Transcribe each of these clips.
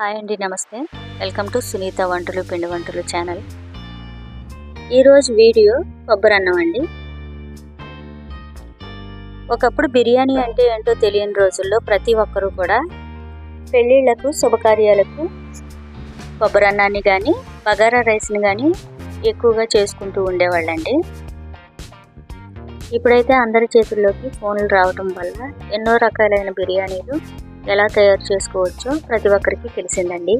Hi అండి నమస్తే. Welcome to Sunitha వంటలు పిండి వంటలు ఛానల్. ఈరోజు వీడియో కొబ్బరి అన్నం అండి. ఒకప్పుడు బిర్యానీ అంటే ఏంటో తెలియని రోజుల్లో ప్రతి ఒక్కరూ కూడా పెళ్ళిళ్ళకు శుభకార్యాలకు కొబ్బరి అన్నాన్ని కానీ బగారా రైస్ని కానీ ఎక్కువగా చేసుకుంటూ ఉండేవాళ్ళండి. ఇప్పుడైతే అందరి చేతుల్లోకి ఫోన్లు రావటం వల్ల ఎన్నో రకాలైన బిర్యానీలు ఎలా తయారు చేసుకోవచ్చో ప్రతి ఒక్కరికి తెలిసిందండి.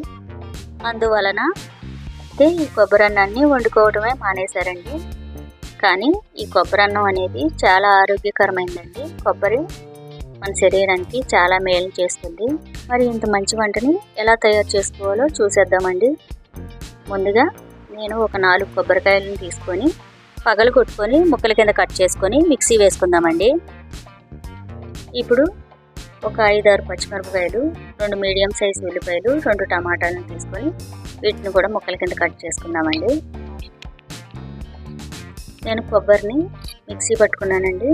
అందువలన అయితే ఈ కొబ్బరి అన్నాన్ని వండుకోవడమే మానేశారండి. కానీ ఈ కొబ్బరి అన్నం అనేది చాలా ఆరోగ్యకరమైందండి. కొబ్బరి మన శరీరానికి చాలా మేలు చేస్తుంది. మరి ఇంత మంచి వంటని ఎలా తయారు చేసుకోవాలో చూసేద్దామండి. ముందుగా నేను ఒక నాలుగు కొబ్బరికాయలను తీసుకొని పగలు కొట్టుకొని ముక్కల కింద కట్ చేసుకొని మిక్సీ వేసుకుందామండి. ఇప్పుడు ఒక ఐదారు పచ్చిమిరపకాయలు రెండు మీడియం సైజ్ ఉల్లిపాయలు రెండు టమాటాలను తీసుకొని వీటిని కూడా ముక్కల కింద కట్ చేసుకుందామండి నేను కొబ్బరిని మిక్సీ పట్టుకున్నానండి.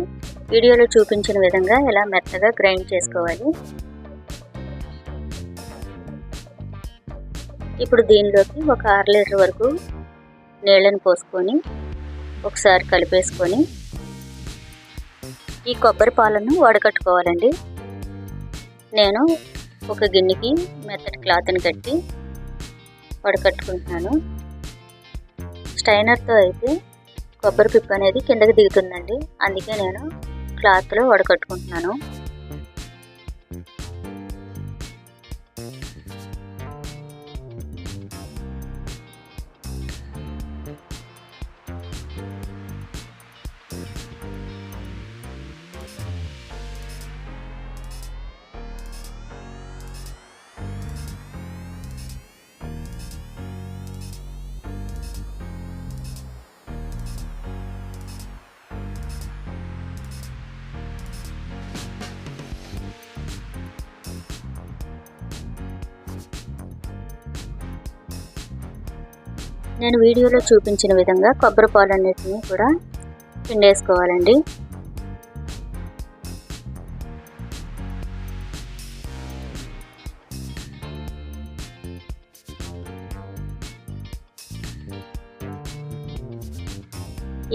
వీడియోలో చూపించిన విధంగా ఇలా మెత్తగా గ్రైండ్ చేసుకోవాలి. ఇప్పుడు దీనిలోకి ఒక అర లీటర్ వరకు నీళ్ళని పోసుకొని ఒకసారి కలిపేసుకొని ఈ కొబ్బరి పాలను వడకట్టుకోవాలండి. నేను ఒక గిన్నెకి మెత్తటి క్లాత్ని కట్టి వడకట్టుకుంటున్నాను. స్టైనర్తో అయితే కొబ్బరి పిప్ప అనేది కిందకి దిగుతుందండి. అందుకే నేను క్లాత్లో వడకట్టుకుంటున్నాను. నేను వీడియోలో చూపించిన విధంగా కొబ్బరి పాలన్నిటిని కూడా పిండేసుకోవాలండి.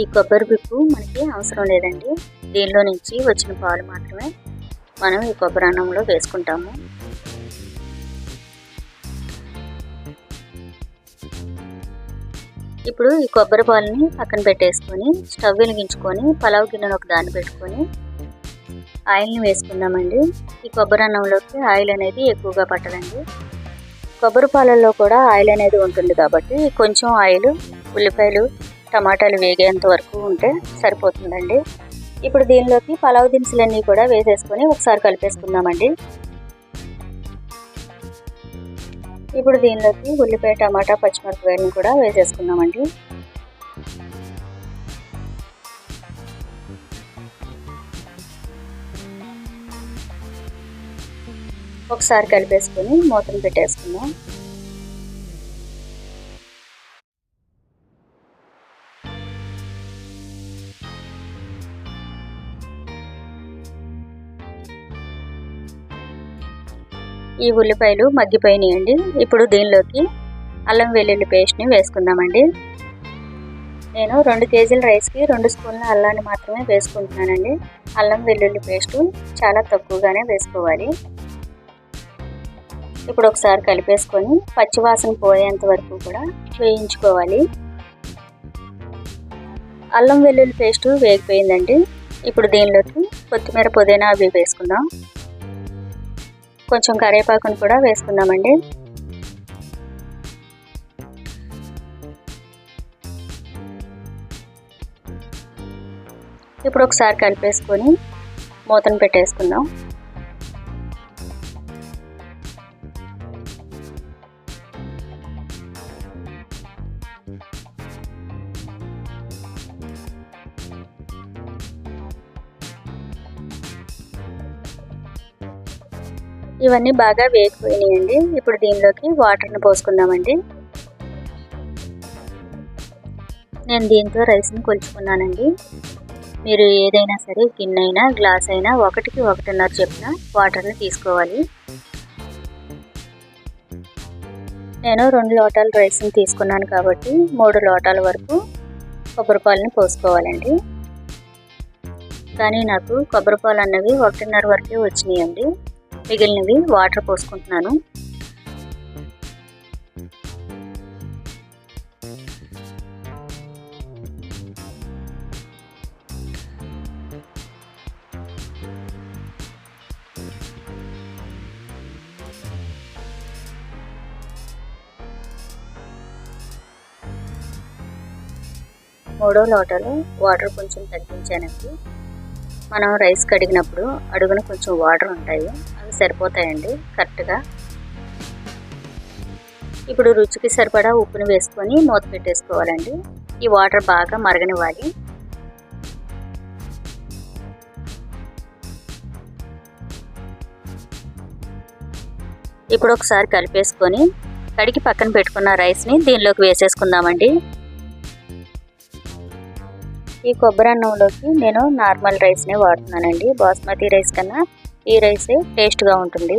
ఈ కొబ్బరి పిప్పు మనకి అవసరం లేదండి. దీనిలో నుంచి వచ్చిన పాలు మాత్రమే మనం ఈ కొబ్బరి అన్నంలో వేసుకుంటాము. ఇప్పుడు ఈ కొబ్బరి పాలని పక్కన పెట్టేసుకొని స్టవ్ వెలిగించుకొని పలావ్ గిన్నెను ఒక దాన్ని పెట్టుకొని ఆయిల్ని వేసుకుందామండి. ఈ కొబ్బరి అన్నంలోకి ఆయిల్ అనేది ఎక్కువగా పట్టదండి. కొబ్బరి పాలల్లో కూడా ఆయిల్ అనేది ఉంటుంది కాబట్టి కొంచెం ఆయిల్ ఉల్లిపాయలు టమాటాలు వేగేంత వరకు ఉంటే సరిపోతుందండి. ఇప్పుడు దీనిలోకి పలావ్ దినుసులన్నీ కూడా వేసేసుకొని ఒకసారి కలిపేసుకుందామండి. ఇప్పుడు దీనిలోకి ఉల్లిపాయ టమాటా పచ్చిమిరపకాయలను కూడా వేసేసుకుందామండి. ఒకసారి కలిపేసుకొని మూతను పెట్టేసుకుందాం. ఈ ఉల్లిపాయలు మగ్గిపోయినాయండి. ఇప్పుడు దీనిలోకి అల్లం వెల్లుల్లి పేస్ట్ని వేసుకుందామండి. నేను రెండు కేజీల రైస్కి రెండు స్పూన్ల అల్లాన్ని మాత్రమే వేసుకుంటున్నానండి. అల్లం వెల్లుల్లి పేస్టు చాలా తక్కువగానే వేసుకోవాలి. ఇప్పుడు ఒకసారి కలిపేసుకొని పచ్చివాసన పోయేంత వరకు కూడా వేయించుకోవాలి. అల్లం వెల్లుల్లి పేస్టు వేగిపోయిందండి. ఇప్పుడు దీనిలోకి కొత్తిమీర పుదీనా అవి వేసుకుందాం. కొంచెం కరివేపాకును కూడా వేసుకుందామండి. ఇప్పుడు ఒకసారి కలిపేసుకొని మూతను పెట్టేసుకుందాం. ఇవన్నీ బాగా వేగిపోయినాయండి. ఇప్పుడు దీనిలోకి వాటర్ని పోసుకుందామండి. నేను దీంతో రైస్ని కొలుచుకున్నానండి. మీరు ఏదైనా సరే గిన్నె అయినా గ్లాస్ అయినా ఒకటికి ఒకటిన్నర చెప్పిన వాటర్ని తీసుకోవాలి. నేను రెండు లోటాల రైస్ని తీసుకున్నాను కాబట్టి మూడు లోటాల వరకు కొబ్బరిపాలని పోసుకోవాలండి. కానీ నాకు కొబ్బరిపాలు అన్నవి ఒకటిన్నర వరకే వచ్చినాయండి. మిగిలినవి వాటర్ పోసుకుంటున్నాను. మూడో లోటలో వాటర్ కొంచెం తగ్గించానండి. మనం రైస్ కడిగినప్పుడు అడుగున కొంచెం వాటర్ ఉంటాయి. సరిపోతాయండి కరెక్ట్గా. ఇప్పుడు రుచికి సరిపడా ఉప్పుని వేసుకొని మూత పెట్టేసుకోవాలండి. ఈ వాటర్ బాగా మరగనివ్వాలి. ఇప్పుడు ఒకసారి కలిపేసుకొని కడిగి పక్కన పెట్టుకున్న రైస్ని దీనిలోకి వేసేసుకుందామండి. ఈ కొబ్బరి అన్నంలోకి నేను నార్మల్ రైస్నే వాడుతున్నానండి. బాస్మతి రైస్ కన్నా ఈ రైస్ టేస్ట్గా ఉంటుంది.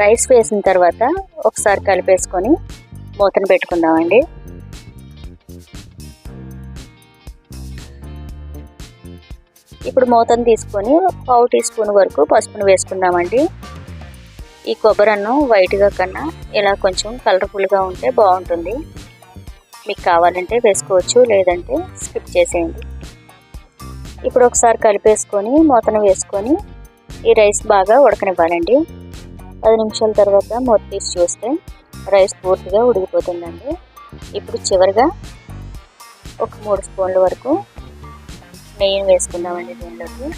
రైస్ వేసిన తర్వాత ఒకసారి కలిపేసుకొని మూతను పెట్టుకుందామండి. ఇప్పుడు మూతను తీసుకొని పావు టీ స్పూన్ వరకు పసుపును వేసుకుందామండి. ఈ కొబ్బరి అన్నం వైట్గా కన్నా ఇలా కొంచెం కలర్ఫుల్గా ఉంటే బాగుంటుంది. మీకు కావాలంటే వేసుకోవచ్చు లేదంటే స్కిప్ చేసేయండి. ఇప్పుడు ఒకసారి కలిపేసుకొని మూతను వేసుకొని ఈ రైస్ బాగా ఉడకనివ్వాలండి. పది నిమిషాల తర్వాత మూత తీసి చూస్తే రైస్ పూర్తిగా ఉడికిపోతుందండి. ఇప్పుడు చివరిగా ఒక మూడు స్పూన్ల వరకు నెయ్యిని వేసుకుందామండి దీనిలోకి.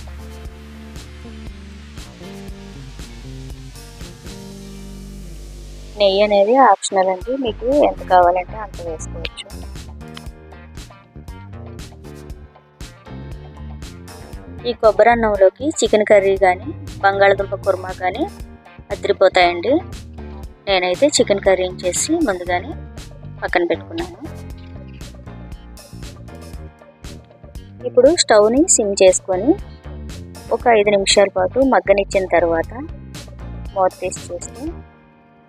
నెయ్యి అనేది ఆప్షనల్ అండి. మీకు ఎంత కావాలంటే అంత వేసుకోవచ్చు. ఈ కొబ్బరి అన్నంలోకి చికెన్ కర్రీ కానీ బంగాళదుంప కుర్మా కానీ అదిరిపోతాయండి నేనైతే చికెన్ కర్రీ చేసి ముందుగానే పక్కన పెట్టుకున్నాను. ఇప్పుడు స్టవ్ని సిమ్ చేసుకొని ఒక ఐదు నిమిషాల పాటు మగ్గనిచ్చిన తర్వాత మూత తీసి చూస్తే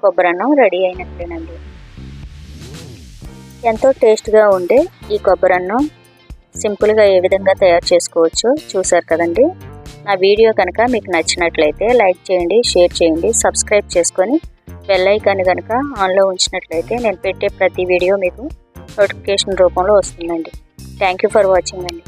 కొబ్బరి అన్నం రెడీ అయినట్లేనండి. ఎంతో టేస్ట్గా ఉండే ఈ కొబ్బరి అన్నం సింపుల్గా ఏ విధంగా తయారు చేసుకోవచ్చో చూసారు కదండి. నా వీడియో కనుక మీకు నచ్చినట్లయితే లైక్ చేయండి షేర్ చేయండి సబ్స్క్రైబ్ చేసుకొని బెల్ ఐకాన్ కనుక ఆన్లో ఉంచినట్లయితే నేను పెట్టే ప్రతి వీడియో మీకు నోటిఫికేషన్ రూపంలో వస్తుందండి. థ్యాంక్ యూ ఫర్ వాచింగ్ అండి.